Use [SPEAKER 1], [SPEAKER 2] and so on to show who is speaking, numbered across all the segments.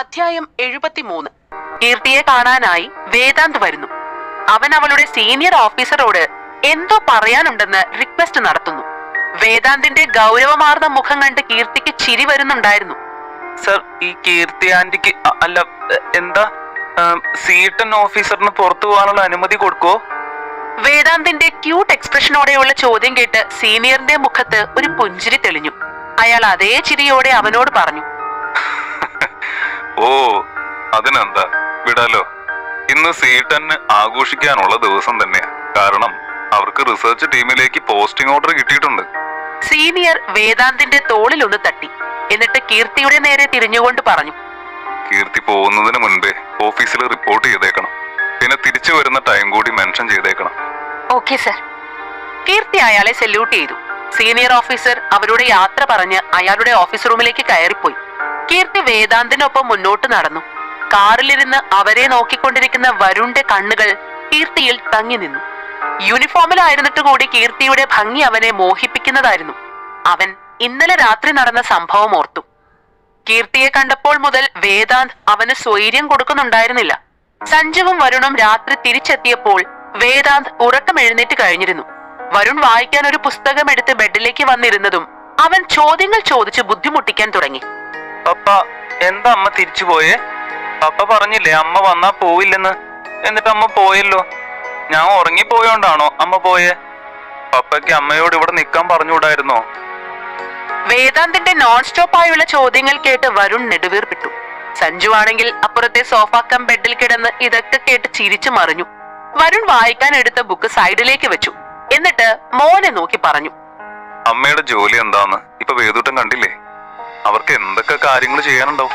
[SPEAKER 1] അധ്യായം എഴുപത്തിമൂന്ന്. കീർത്തിയെ കാണാനായി വേദാന്ത് വരുന്നു. അവൻ അവളുടെ സീനിയർ ഓഫീസറോട് എന്തോ പറയാനുണ്ടെന്ന് റിക്വസ്റ്റ് നടത്തുന്നു. വേദാന്തിന്റെ ഗൗരവമാർന്ന മുഖം കണ്ട് കീർത്തിക്ക് ചിരി വരുന്നുണ്ടായിരുന്നു.
[SPEAKER 2] സർ ഈ കീർത്തി ആന്റിക്ക് അല്ല എന്താ? സീട്ടൻ ഓഫീസറിന് പുറത്തു പോകാനുള്ള അനുമതി കൊടുക്കോ
[SPEAKER 1] വേദാന്തിന്റെ ക്യൂട്ട് എക്സ്പ്രഷനോടെയുള്ള ചോദ്യം കേട്ട് സീനിയറിന്റെ മുഖത്ത് ഒരു പുഞ്ചിരി തെളിഞ്ഞു. അയാൾ അതേ ചിരിയോടെ അവനോട് പറഞ്ഞു.
[SPEAKER 2] ഓ അതിനെന്താ? വിടാലോ. ഇന്ന് സീട്ടന് ആഘോഷിക്കാനുള്ള ദിവസം തന്നെയാ. കാരണം അവർക്ക് റിസർച്ച് ടീമിലേക്ക് പോസ്റ്റിംഗ് ഓർഡർ കിട്ടിയിട്ടുണ്ട്.
[SPEAKER 1] സീനിയർ വേദാന്തിന്റെ തോളിൽ ഒന്ന് തട്ടി. എന്നിട്ട് കീർത്തിയുടെ നേരെ തിരിഞ്ഞുകൊണ്ട് പറഞ്ഞു.
[SPEAKER 2] കീർത്തി പോകുന്നതിന് മുൻപേ ഓഫീസിൽ റിപ്പോർട്ട് ചെയ്തേക്കണം. പിന്നെ തിരിച്ചു വരുന്ന ടൈം കൂടി മെൻഷൻ ചെയ്തേക്കണം.
[SPEAKER 1] Okay sir. കീർത്തി അയാളെ സല്യൂട്ട് ചെയ്തു. സീനിയർ ഓഫീസർ അവരുടെ യാത്ര പറഞ്ഞ് അയാളുടെ ഓഫീസ് റൂമിലേക്ക് കയറിപ്പോയി. കീർത്തി വേദാന്തിനൊപ്പം മുന്നോട്ട് നടന്നു. കാറിലിരുന്ന് അവരെ നോക്കിക്കൊണ്ടിരിക്കുന്ന വരുണിന്റെ കണ്ണുകൾ കീർത്തിയിൽ തങ്ങി നിന്നു. യൂണിഫോമിലായിരുന്നിട്ട് കൂടി കീർത്തിയുടെ ഭംഗി അവനെ മോഹിപ്പിക്കുന്നതായിരുന്നു. അവൻ ഇന്നലെ രാത്രി നടന്ന സംഭവം ഓർത്തു. കീർത്തിയെ കണ്ടപ്പോൾ മുതൽ വേദാന്ത് അവന് സ്വൈര്യം കൊടുക്കുന്നുണ്ടായിരുന്നില്ല. സഞ്ജുവും വരുണും രാത്രി തിരിച്ചെത്തിയപ്പോൾ വേദാന്ത് ഉറക്കം എഴുന്നേറ്റ് കഴിഞ്ഞിരുന്നു. വരുൺ വായിക്കാൻ ഒരു പുസ്തകം എടുത്ത് ബെഡിലേക്ക് വന്നിരുന്നതും അവൻ ചോദ്യങ്ങൾ ചോദിച്ച് ബുദ്ധിമുട്ടിക്കാൻ തുടങ്ങി.
[SPEAKER 2] പപ്പ എന്താ അമ്മ തിരിച്ചു പോയേ? പപ്പ പറഞ്ഞില്ലേ അമ്മ വന്നാ പോവില്ലെന്ന്. എന്നിട്ട് അമ്മ പോയല്ലോ. ഞാൻ ഉറങ്ങിപ്പോയോണ്ടാണോ അമ്മ പോയേ? പപ്പയ്ക്ക് അമ്മയോട് ഇവിടെ നിക്കാൻ പറഞ്ഞുകൂടായിരുന്നോ?
[SPEAKER 1] വേദാന്തിന്റെ നോൺ സ്റ്റോപ്പ് ആയുള്ള ചോദ്യങ്ങൾ കേട്ട് വരുൺ നെടുവീർപ്പിട്ടു. സഞ്ജു ആണെങ്കിൽ അപ്പുറത്തെ സോഫ കം ബെഡിൽ കിടന്ന് ഇതൊക്കെ കേട്ട് ചിരിച്ചു മറിഞ്ഞു. വരുൺ വായിക്കാൻ എടുത്ത ബുക്ക് സൈഡിലേക്ക് വെച്ചു. എന്നിട്ട് മോനെ നോക്കി പറഞ്ഞു.
[SPEAKER 2] അമ്മയുടെ ജോലി എന്താന്ന്? ഇപ്പൊ വേദൂട്ടം കണ്ടില്ലേ? അവർക്ക് എന്തൊക്കെ കാര്യങ്ങൾ ചെയ്യാനുണ്ടാവും?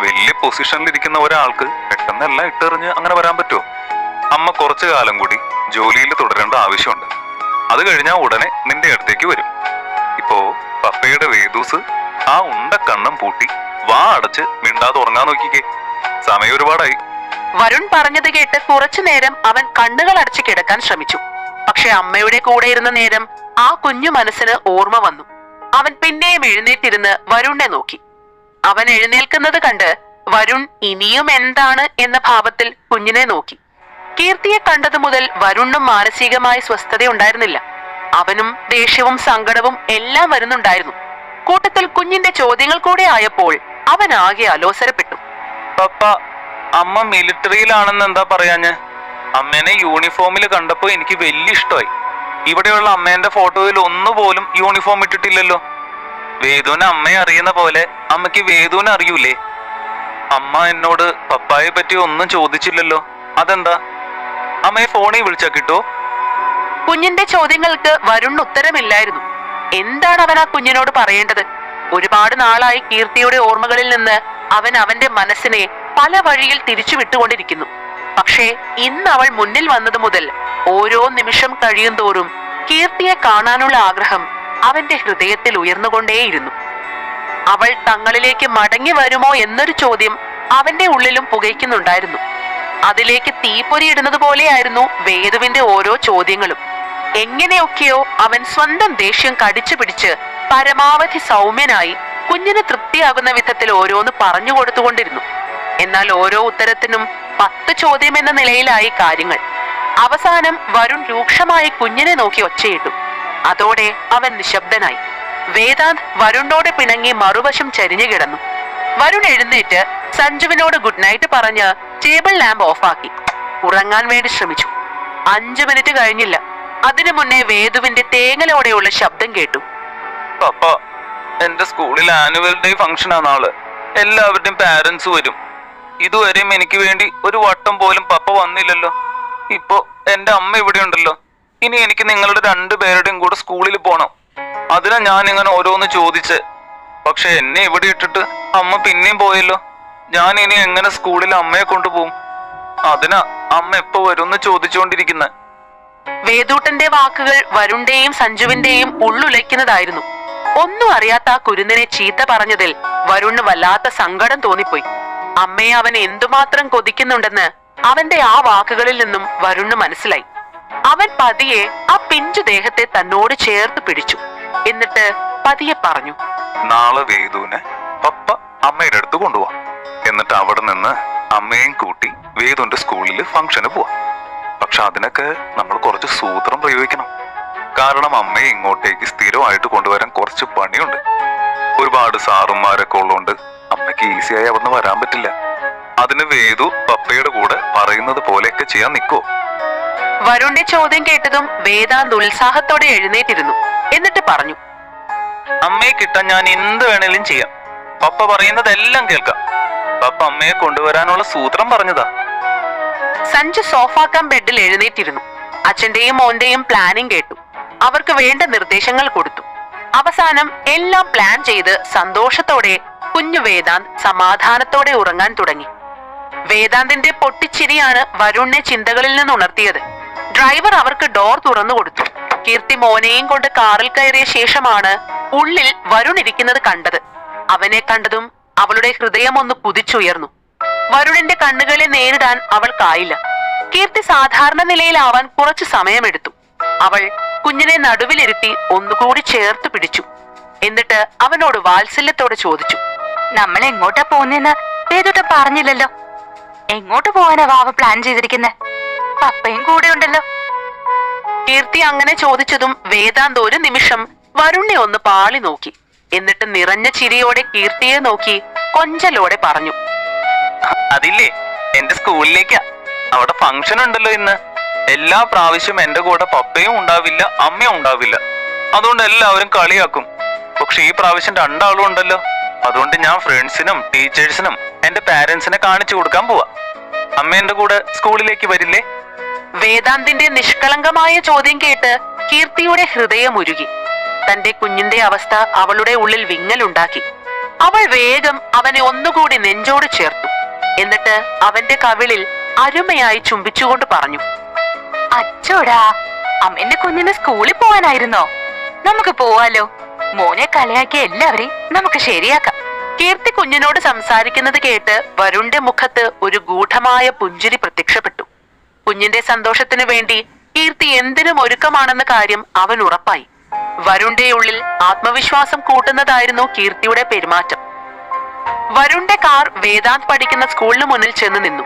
[SPEAKER 2] വലിയ പൊസിഷനിൽ ഇരിക്കുന്ന ഒരാൾക്ക് പെട്ടെന്ന് എല്ലാം ഇട്ടെറിഞ്ഞ് അങ്ങനെ വരാൻ പറ്റുമോ അമ്മ കുറച്ചു കാലം കൂടി ജോലിയിൽ തുടരേണ്ട ആവശ്യമുണ്ട്. അത് കഴിഞ്ഞാൽ ഉടനെ നിന്റെ അടുത്തേക്ക് വരും. ഇപ്പോ പപ്പയുടെ വേദൂസ് ആ ഉണ്ട കണ്ണും പൂട്ടി വാ അടച്ച് മിണ്ടാതെ ഉറങ്ങാൻ നോക്കിക്കേ. സമയം ഒരുപാടായി.
[SPEAKER 1] വരുൺ പറഞ്ഞത് കേട്ട് കുറച്ചു നേരം അവൻ കണ്ണുകൾ അടച്ചു കിടക്കാൻ ശ്രമിച്ചു. പക്ഷെ അമ്മയുടെ കൂടെ ഇരുന്ന നേരം ആ കുഞ്ഞു മനസ്സിന് ഓർമ്മ വന്നു. അവൻ പിന്നെയും എഴുന്നേറ്റിരുന്ന് വരുണിനെ നോക്കി. അവൻ എഴുന്നേൽക്കുന്നത് കണ്ട് വരുൺ ഇനിയും എന്താണ്? എന്ന ഭാവത്തിൽ കുഞ്ഞിനെ നോക്കി. കീർത്തിയെ കണ്ടതു മുതൽ വരുണിനും മാനസികമായ സ്വസ്ഥതയുണ്ടായിരുന്നില്ല. അവനും ദേഷ്യവും സങ്കടവും എല്ലാം വരുന്നുണ്ടായിരുന്നു. കൂട്ടത്തിൽ കുഞ്ഞിന്റെ ചോദ്യങ്ങൾ കൂടെ ആയപ്പോൾ അവൻ ആകെ അലോസരപ്പെട്ടു.
[SPEAKER 2] പപ്പ അമ്മ മിലിറ്ററിയിലാണെന്ന് എന്താ പറയാഞ്ഞ്? അമ്മേനെ യൂണിഫോമിൽ കണ്ടപ്പോ എനിക്ക് വലിയ ഇഷ്ടമായി. ഇവിടെയുള്ള അമ്മേന്റെ ഫോട്ടോയിൽ ഒന്നുപോലും യൂണിഫോം ഇട്ടിട്ടില്ലല്ലോ. വേദുവിനെ അമ്മയെ അറിയുന്ന പോലെ അമ്മയ്ക്ക് വേദുവിനെ അറിയൂലേ? അമ്മ എന്നോട് പപ്പായെ പറ്റി ഒന്നും ചോദിച്ചില്ലല്ലോ. അതെന്താ? അമ്മയെ ഫോണിൽ വിളിച്ചാ കിട്ടോ?
[SPEAKER 1] കുഞ്ഞിന്റെ ചോദ്യങ്ങൾക്ക് വരുൺ ഉത്തരമില്ലായിരുന്നു. എന്താണ് അവൻ ആ കുഞ്ഞിനോട് പറയേണ്ടത്? ഒരുപാട് നാളായി കീർത്തിയുടെ ഓർമ്മകളിൽ നിന്ന് അവൻ അവന്റെ മനസ്സിനെ പല വഴിയിൽ തിരിച്ചു വിട്ടുകൊണ്ടിരിക്കുന്നു. പക്ഷേ ഇന്ന് അവൾ മുന്നിൽ വന്നത് മുതൽ ഓരോ നിമിഷം കഴിയും തോറും കീർത്തിയെ കാണാനുള്ള ആഗ്രഹം അവന്റെ ഹൃദയത്തിൽ ഉയർന്നുകൊണ്ടേയിരുന്നു. അവൾ തങ്ങളിലേക്ക് മടങ്ങി വരുമോ എന്നൊരു ചോദ്യം അവന്റെ ഉള്ളിലും പുകയ്ക്കുന്നുണ്ടായിരുന്നു. അതിലേക്ക് തീപ്പൊരിയിടുന്നത് പോലെയായിരുന്നു വേദുവിന്റെ ഓരോ ചോദ്യങ്ങളും. എങ്ങനെയൊക്കെയോ അവൻ സ്വന്തം ദേഷ്യം കടിച്ചു പിടിച്ച് പരമാവധി സൗമ്യനായി കുഞ്ഞിന് തൃപ്തിയാകുന്ന വിധത്തിൽ ഓരോന്ന് പറഞ്ഞു കൊടുത്തുകൊണ്ടിരുന്നു. എന്നാൽ ഓരോ ഉത്തരത്തിനും പത്ത് ചോദ്യം എന്ന നിലയിലായി കാര്യങ്ങൾ. അവസാനം വരുൺ രൂക്ഷമായി കുഞ്ഞിനെ നോക്കി ഒച്ചയിട്ടു. അതോടെ അവൻ നിശബ്ദനായി. വേദാന്ത് വരുണിനോട് പിണങ്ങി മറുവശം ചരിഞ്ഞു കിടന്നു. വരുൺ എഴുന്നേറ്റ് സഞ്ജുവിനോട് ഗുഡ് നൈറ്റ് പറഞ്ഞ് ടേബിൾ ലാമ്പ് ഓഫാക്കി ഉറങ്ങാൻ വേണ്ടി ശ്രമിച്ചു. അഞ്ചു മിനിറ്റ് കഴിഞ്ഞില്ല. അതിനു മുന്നേ വേദുവിന്റെ തേങ്ങലോടെയുള്ള ശബ്ദം കേട്ടു.
[SPEAKER 2] എന്റെ സ്കൂളിൽ ആനുവൽ ഡേ ഫംഗ്ഷൻ ആണ് നാൾ എല്ലാവരുടെയും പാരന്റ്സ് വരും. ഇതുവരെയും എനിക്ക് വേണ്ടി ഒരു വട്ടം പോലും പപ്പ വന്നില്ലല്ലോ. ഇപ്പോ എന്റെ അമ്മ ഇവിടെ ഉണ്ടല്ലോ. ഇനി എനിക്ക് നിങ്ങളുടെ രണ്ടുപേരുടെയും കൂടെ സ്കൂളിൽ പോണം. അതിനാ ഞാൻ ഇങ്ങനെ ഓരോന്ന് ചോദിച്ച്. പക്ഷെ എന്നെ ഇവിടെ ഇട്ടിട്ട് അമ്മ പിന്നെയും പോയല്ലോ. ഞാൻ ഇനി എങ്ങനെ സ്കൂളിൽ അമ്മയെ കൊണ്ടുപോകും? അതിനാ അമ്മ എപ്പോ വരുമെന്ന് ചോദിച്ചുകൊണ്ടിരിക്കുന്നത്
[SPEAKER 1] വേദൂട്ടന്റെ വാക്കുകൾ വരുണിന്റെയും സഞ്ജുവിന്റെയും ഉള്ളുലയ്ക്കുന്നതായിരുന്നു. ഒന്നും അറിയാത്ത ആ കുരുന്നിനെ ചീത്ത പറഞ്ഞതിൽ വരുണ് വല്ലാത്ത സങ്കടം തോന്നിപ്പോയി. അമ്മയെ അവൻ എന്തുമാത്രം കൊതിക്കുന്നുണ്ടെന്ന് അവന്റെ ആ വാക്കുകളിൽ നിന്നും വരുണ് മനസ്സിലായി. അവൻ പതിയെ ആ പിഞ്ചു ദേഹത്തെ തന്നോട് ചേർത്ത് പിടിച്ചു. എന്നിട്ട് പതിയെ പറഞ്ഞു
[SPEAKER 2] നാളെ പപ്പ അമ്മയുടെ അടുത്ത് കൊണ്ടുപോവാം എന്നിട്ട് അവിടെ നിന്ന് അമ്മയും കൂട്ടി വേദുന്റെ സ്കൂളിൽ ഫംഗ്ഷന് പോവാം. പക്ഷെ അതിനൊക്കെ നമ്മൾ കുറച്ച് സൂത്രം പ്രയോഗിക്കണം. കാരണം അമ്മയെ ഇങ്ങോട്ടേക്ക് സ്ഥിരമായിട്ട് കൊണ്ടുവരാൻ കുറച്ച് പണിയുണ്ട്. ഒരുപാട് സാറുമാരൊക്കെ ഉള്ളതുകൊണ്ട് അവിടെ അവിടുന്ന് വരാൻ പറ്റില്ല. അതിന് വേദു പപ്പയുടെ കൂടെ പറയുന്നത് പോലെയൊക്കെ ചെയ്യാൻ നിൽക്കോ
[SPEAKER 1] വരുണിന്റെ ചോദ്യം കേട്ടതും വേദാന്ത് ഉത്സാഹത്തോടെ എഴുന്നേറ്റിരുന്നു. എന്നിട്ട് പറഞ്ഞു
[SPEAKER 2] അമ്മയെ കിട്ടാൻ ഞാൻ എന്ത് വേണേലും ചെയ്യാം. പപ്പ പറയുന്നതെല്ലാം കേൾക്കാം. പപ്പ അമ്മയെ കൊണ്ടുവരാനുള്ള സൂത്രം പറഞ്ഞതാ.
[SPEAKER 1] സഞ്ജു സോഫാക്കാൻ ബെഡിൽ എഴുന്നേറ്റിരുന്നു. അച്ഛന്റെയും മോന്റെയും പ്ലാനിങ് കേട്ടു. അവർക്ക് വേണ്ട നിർദ്ദേശങ്ങൾ കൊടുത്തു. അവസാനം എല്ലാം പ്ലാൻ ചെയ്ത് സന്തോഷത്തോടെ കുഞ്ഞു വേദാന്ത് സമാധാനത്തോടെ ഉറങ്ങാൻ തുടങ്ങി. വേദാന്തിന്റെ പൊട്ടിച്ചിരിയാണ് വരുണിനെ ചിന്തകളിൽ നിന്ന് ഉണർത്തിയത്. ഡ്രൈവർ അവർക്ക് ഡോർ തുറന്നു കൊടുത്തു. കീർത്തി മോനെയും കൊണ്ട് കാറിൽ കയറിയ ശേഷമാണ് ഉള്ളിൽ വരുൺ ഇരിക്കുന്നത് കണ്ടത്. അവനെ കണ്ടതും അവളുടെ ഹൃദയം ഒന്ന് കുതിച്ചുയർന്നു. വരുണിന്റെ കണ്ണുകളെ നേരിടാൻ അവൾക്കായില്ല കീർത്തി സാധാരണ നിലയിലാവാൻ കുറച്ചു സമയമെടുത്തു. അവൾ കുഞ്ഞിനെ നടുവിലിരുത്തി ഒന്നുകൂടി ചേർത്ത് പിടിച്ചു. എന്നിട്ട് അവനോട് വാത്സല്യത്തോടെ ചോദിച്ചു.
[SPEAKER 3] നമ്മൾ എങ്ങോട്ടാ പോകുന്നെന്ന് ഏതോട്ട് പറഞ്ഞില്ലല്ലോ. എങ്ങോട്ട് പോവാനാ വാവ പ്ലാൻ ചെയ്തിരിക്കുന്നെ? പപ്പയും കൂടെ ഉണ്ടല്ലോ.
[SPEAKER 1] കീർത്തി അങ്ങനെ ചോദിച്ചതും വേദാന്ത് ഒരു നിമിഷം വരുണിനെ ഒന്ന് പാളി നോക്കി. എന്നിട്ട് നിറഞ്ഞ ചിരിയോടെ കീർത്തിയെ നോക്കി കൊഞ്ചലോടെ പറഞ്ഞു.
[SPEAKER 2] അതില്ലേ എന്റെ സ്കൂളിലേക്കാ. അവിടെ ഫംഗ്ഷൻ ഉണ്ടല്ലോ ഇന്ന്. എല്ലാ പ്രാവശ്യം എന്റെ കൂടെ പപ്പയും ഉണ്ടാവില്ല അമ്മയും ഉണ്ടാവില്ല. അതുകൊണ്ട് എല്ലാവരും കളിയാക്കും. പക്ഷെ ഈ പ്രാവശ്യം രണ്ടാളും ഉണ്ടല്ലോ. അതുകൊണ്ട് ഞാൻ ഫ്രണ്ട്സിനും ടീച്ചേഴ്സിനും എന്റെ പാരന്റ്സിനെ കാണിച്ചു കൊടുക്കാൻ പോവാ. അമ്മ എന്റെ കൂടെ സ്കൂളിലേക്ക് വരില്ലേ?
[SPEAKER 1] വേദാന്തിന്റെ നിഷ്കളങ്കമായ ചോദ്യം കേട്ട് കീർത്തിയുടെ ഹൃദയം ഉരുകി. തന്റെ കുഞ്ഞിന്റെ അവസ്ഥ അവളുടെ ഉള്ളിൽ വിങ്ങലുണ്ടാക്കി. അവൾ വേഗം അവനെ ഒന്നുകൂടി നെഞ്ചോട് ചേർത്തു. എന്നിട്ട് അവന്റെ കവിളിൽ അരുമയായി ചുംബിച്ചുകൊണ്ട് പറഞ്ഞു
[SPEAKER 3] അച്ചോടാ അമ്മന്റെ കുഞ്ഞിന് സ്കൂളിൽ പോവാനായിരുന്നോ നമുക്ക് പോവാലോ? മോനെ കളിയാക്കിയ എല്ലാവരെയും നമുക്ക് ശരിയാക്കാം.
[SPEAKER 1] കീർത്തി കുഞ്ഞിനോട് സംസാരിക്കുന്നത് കേട്ട് വരുണിന്റെ മുഖത്ത് ഒരു ഗൂഢമായ പുഞ്ചിരി പ്രത്യക്ഷപ്പെട്ടു. കുഞ്ഞിന്റെ സന്തോഷത്തിനു വേണ്ടി കീർത്തി എന്തിനും ഒരുക്കമാണെന്ന കാര്യം അവൻ ഉറപ്പായി. വരുണിന്റെ ഉള്ളിൽ ആത്മവിശ്വാസം കൂട്ടുന്നതായിരുന്നു കീർത്തിയുടെ പെരുമാറ്റം. വരുണിന്റെ കാർ വേദാന്ത് പഠിക്കുന്ന സ്കൂളിന് മുന്നിൽ ചെന്ന് നിന്നു.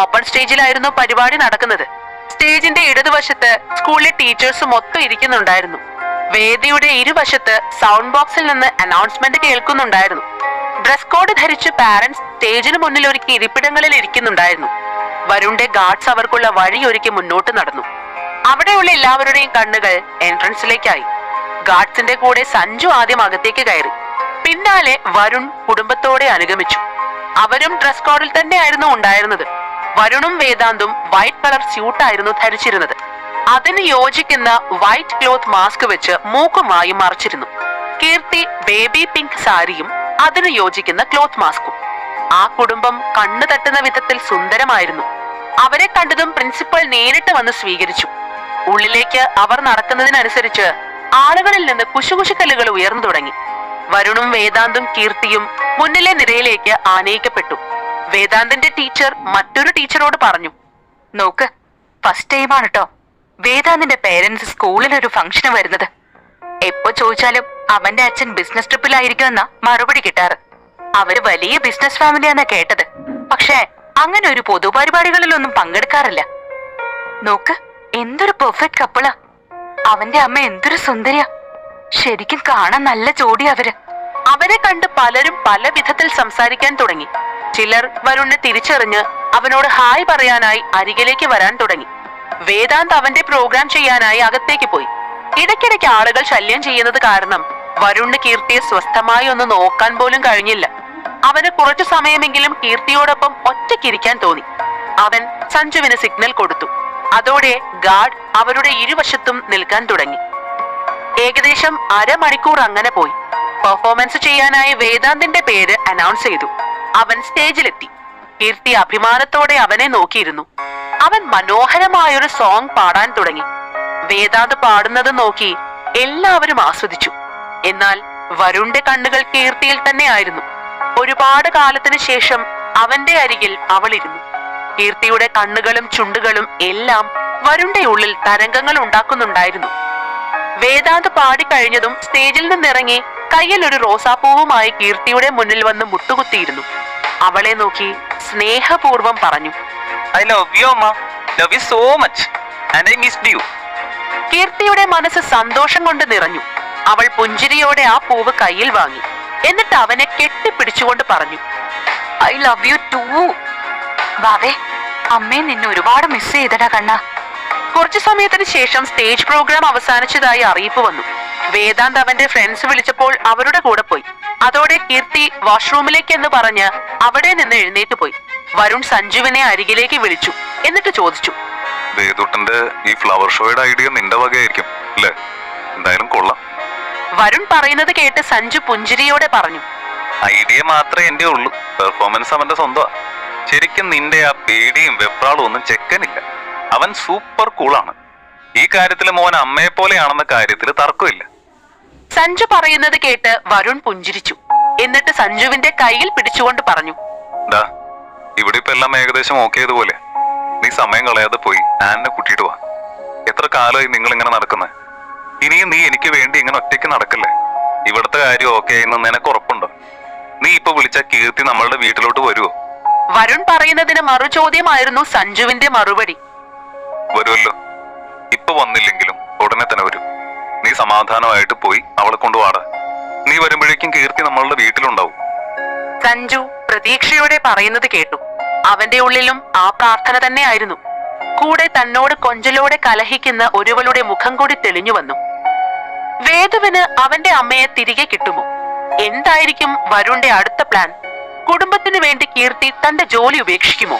[SPEAKER 1] ഓപ്പൺ സ്റ്റേജിലായിരുന്നു പരിപാടി നടക്കുന്നത്. സ്റ്റേജിന്റെ ഇടതുവശത്ത് സ്കൂളിലെ ടീച്ചേഴ്സ് മൊത്തം ഇരിക്കുന്നുണ്ടായിരുന്നു. വേദിയുടെ ഇരുവശത്ത് സൗണ്ട് ബോക്സിൽ നിന്ന് അനൗൺസ്മെന്റ് കേൾക്കുന്നുണ്ടായിരുന്നു. ഡ്രസ് കോഡ് ധരിച്ച് പാരന്റ്സ് സ്റ്റേജിന് മുന്നിൽ ഒരുക്കി ഇരിപ്പിടങ്ങളിൽ ഇരിക്കുന്നുണ്ടായിരുന്നു. വരുണിന്റെ ഗാർഡ്സ് അവർക്കുള്ള വഴി ഒരുക്കി മുന്നോട്ട് നടന്നു. അവിടെയുള്ള എല്ലാവരുടെയും കണ്ണുകൾ എൻട്രൻസിലേക്കായി ഗാർഡ്സിന്റെ കൂടെ സഞ്ജു ആദ്യം അകത്തേക്ക് കയറി. പിന്നാലെ വരുൺ കുടുംബത്തോടെ അനുഗമിച്ചു. അവരും ഡ്രസ് കോഡിൽ തന്നെയായിരുന്നു ഉണ്ടായിരുന്നത്. വരുണും വേദാന്തും വൈറ്റ് കളർ സ്യൂട്ടായിരുന്നു ധരിച്ചിരുന്നത്. അതിന് യോജിക്കുന്ന വൈറ്റ് ക്ലോത്ത് മാസ്ക് വെച്ച് മൂക്കുമായി മറച്ചിരുന്നു. കീർത്തി ബേബി പിങ്ക് സാരിയും അതിന് യോജിക്കുന്ന ക്ലോത്ത് മാസ്കും ആ കുടുംബം കണ്ണു തട്ടുന്ന വിധത്തിൽ സുന്ദരമായിരുന്നു. അവരെ കണ്ടതും പ്രിൻസിപ്പൽ നേരിട്ട് വന്ന് സ്വീകരിച്ചു. ഉള്ളിലേക്ക് അവർ നടക്കുന്നതിനനുസരിച്ച് ആളുകളിൽ നിന്ന് കുശുകുശുക്കല്ലുകൾ ഉയർന്നു തുടങ്ങി. വരുണും വേദാന്തും കീർത്തിയും മുന്നിലെ നിരയിലേക്ക് ആനയിക്കപ്പെട്ടു. വേദാന്തിന്റെ ടീച്ചർ മറ്റൊരു ടീച്ചറോട് പറഞ്ഞു
[SPEAKER 3] നോക്ക് ഫസ്റ്റ് ടൈമാണ് കേട്ടോ വേദാന്തിന്റെ പേരൻസ് സ്കൂളിൽ ഒരു ഫംഗ്ഷന് വരുന്നത്. എപ്പോ ചോദിച്ചാലും അവന്റെ അച്ഛൻ ബിസിനസ് ട്രിപ്പിലായിരിക്കുമെന്ന മറുപടി കിട്ടാറ്. അവർ വലിയ ബിസിനസ് ഫാമിലിയാന്നാ കേട്ടത്. പക്ഷേ അങ്ങനെ ഒരു പൊതുപരിപാടികളിലൊന്നും പങ്കെടുക്കാറില്ല. നോക്ക് എന്തൊരു പെർഫെക്റ്റ് കപ്പിളാ അവന്റെ അമ്മ എന്തൊരു സുന്ദരിയാ. ശരിക്കും കാണാൻ നല്ല ജോഡി അവർ.
[SPEAKER 1] അവരെ കണ്ട് പലരും പല വിധത്തിൽ സംസാരിക്കാൻ തുടങ്ങി. ചിലർ വരുണിനെ തിരിച്ചറിഞ്ഞ് അവനോട് ഹായ് പറയാനായി അരികിലേക്ക് വരാൻ തുടങ്ങി. വേദാന്ത് അവന്റെ പ്രോഗ്രാം ചെയ്യാനായി അകത്തേക്ക് പോയി. ഇടയ്ക്കിടയ്ക്ക് ആളുകൾ ശല്യം ചെയ്യുന്നത് കാരണം വരുണിന് കീർത്തിയെ സ്വസ്ഥമായി ഒന്ന് നോക്കാൻ പോലും കഴിഞ്ഞില്ല. അവന് കുറച്ചു സമയമെങ്കിലും കീർത്തിയോടൊപ്പം ഒറ്റയ്ക്കിരിക്കാൻ തോന്നി. അവൻ സഞ്ജുവിന് സിഗ്നൽ കൊടുത്തു. അതോടെ ഗാർഡ് അവരുടെ ഇരുവശത്തും നിൽക്കാൻ തുടങ്ങി. ഏകദേശം അരമണിക്കൂർ അങ്ങനെ പോയി. പെർഫോമൻസ് ചെയ്യാനായി വേദാന്തിന്റെ പേര് അനൗൺസ് ചെയ്തു. അവൻ സ്റ്റേജിലെത്തി കീർത്തി അഭിമാനത്തോടെ അവനെ നോക്കിയിരുന്നു. അവൻ മനോഹരമായൊരു സോങ് പാടാൻ തുടങ്ങി. വേദാന്ത് പാടുന്നത് നോക്കി എല്ലാവരും ആസ്വദിച്ചു. എന്നാൽ വരുണിന്റെ കണ്ണുകൾ കീർത്തിയിൽ തന്നെയായിരുന്നു. ഒരുപാട് കാലത്തിന് ശേഷം അവന്റെ അരികിൽ അവളിരുന്നു. കീർത്തിയുടെ കണ്ണുകളും ചുണ്ടുകളും എല്ലാം വരുണിന്റെ ഉള്ളിൽ തരംഗങ്ങൾ ഉണ്ടാക്കുന്നുണ്ടായിരുന്നു. വേദാന്ത് പാടിക്കഴിഞ്ഞതും സ്റ്റേജിൽ നിന്നിറങ്ങി കയ്യിൽ ഒരു റോസാപ്പൂവുമായി കീർത്തിയുടെ മുന്നിൽ വന്ന് മുട്ടുകുത്തിയിരുന്നു. അവളെ നോക്കി സ്നേഹപൂർവം പറഞ്ഞു.
[SPEAKER 2] ഐ ലവ് യു അമ്മ love you so much and I missed you
[SPEAKER 1] കീർത്തിയുടെ മനസ്സ് സന്തോഷം കൊണ്ട് നിറഞ്ഞു. അവൾ പുഞ്ചിരിയോടെ ആ പൂവ് കയ്യിൽ വാങ്ങി. എന്നിട്ട് അവനെ കെട്ടിപ്പിടിച്ചുകൊണ്ട് പറഞ്ഞു.
[SPEAKER 3] ഐ ലവ് യു ടു വാവേ അമ്മേ നിന്നെ ഒരുപാട് മിസ് ചെയ്തടാ കണ്ണ.
[SPEAKER 1] കുറച്ചു സമയത്തിന് ശേഷം സ്റ്റേജ് പ്രോഗ്രാം അവസാനിച്ചതായി അറിയിപ്പ് വന്നു. വേദാന്ത് അവന്റെ ഫ്രണ്ട്സ് വിളിച്ചപ്പോൾ അവരുടെ കൂടെ പോയി. അതോടെ കീർത്തി വാഷ്റൂമിലേക്ക് എന്ന് പറഞ്ഞ് അവിടെ നിന്ന് എഴുന്നേറ്റ് പോയി. വരുൺ സഞ്ജുവിനെ അരികിലേക്ക് വിളിച്ചു. എന്നിട്ട് ചോദിച്ചു.
[SPEAKER 4] ഈ ഫ്ലവർ ഷോയുടെ ഐഡിയ നിന്റെ വകയായിരിക്കും അല്ലേ? എന്തായാലും കൊള്ളാം.
[SPEAKER 1] വരുൺ പറയുന്നത് കേട്ട് സഞ്ജു പുഞ്ചിരിയോടെ പറഞ്ഞു.
[SPEAKER 2] ഐഡിയ മാത്രമേ എന്റെ ഉള്ളൂ പെർഫോമൻസ് അവന്റെ സ്വന്തമാ. ശരിക്കും നിന്റെ ആ പേടിയും വെപ്രാളും ഒന്നും ചെക്കനില്ല. അവൻ സൂപ്പർ കൂളാണ്. ഈ കാര്യത്തിൽ മോൻ അമ്മയെ പോലെയാണെന്ന കാര്യത്തിൽ തർക്കമില്ല.
[SPEAKER 1] സഞ്ജു പറയുന്നത് കേട്ട് വരുൺ പുഞ്ചിരിച്ചു. എന്നിട്ട് സഞ്ജുവിന്റെ കയ്യിൽ പിടിച്ചുകൊണ്ട് പറഞ്ഞു.
[SPEAKER 4] ഡാ ഇവിടെ ഇപ്പൊ എല്ലാം ഏകദേശം ഓക്കെ പോലെ നീ സമയം കളയാതെ പോയി ആനിനെ കൂട്ടിയിട്ട് വാ. എത്ര കാലമായി നിങ്ങൾ ഇങ്ങനെ നടക്കുന്നത് ഇനിയും നീ എനിക്ക് വേണ്ടി ഇങ്ങനെ ഒറ്റയ്ക്ക് നടക്കല്ലേ? ഇവിടുത്തെ കാര്യം ഓക്കെ എന്ന് നിനക്ക് ഉറപ്പുണ്ടോ? നീ ഇപ്പൊ വിളിച്ച കീർത്തി നമ്മളുടെ വീട്ടിലോട്ട് വരുവോ?
[SPEAKER 1] വരുൺ പറയുന്നതിന് മറുചോദ്യമായിരുന്നു സഞ്ജുവിന്റെ മറുപടി.
[SPEAKER 4] വരുമല്ലോ. ഇപ്പൊ വന്നില്ലെങ്കിലും ഉടനെ തന്നെ വരും. നീ സമാധാനമായിട്ട് പോയി അവളെ കൊണ്ടുവാട നീ വരുമ്പോഴേക്കും കീർത്തി നമ്മളുടെ വീട്ടിലുണ്ടാവും.
[SPEAKER 1] സഞ്ജു പ്രതീക്ഷയോടെ പറയുന്നത് കേട്ടു. അവന്റെ ഉള്ളിലും ആ പ്രാർത്ഥന തന്നെയായിരുന്നു. കൂടെ തന്നോട് കൊഞ്ചലോടെ കലഹിക്കുന്ന ഒരുവളുടെ മുഖം കൂടി തെളിഞ്ഞു വന്നു. വേദുവിന് അവന്റെ അമ്മയെ തിരികെ കിട്ടുമോ? എന്തായിരിക്കും വരുണിന്റെ അടുത്ത പ്ലാൻ കുടുംബത്തിനു വേണ്ടി കീർത്തി തന്റെ ജോലി ഉപേക്ഷിക്കുമോ?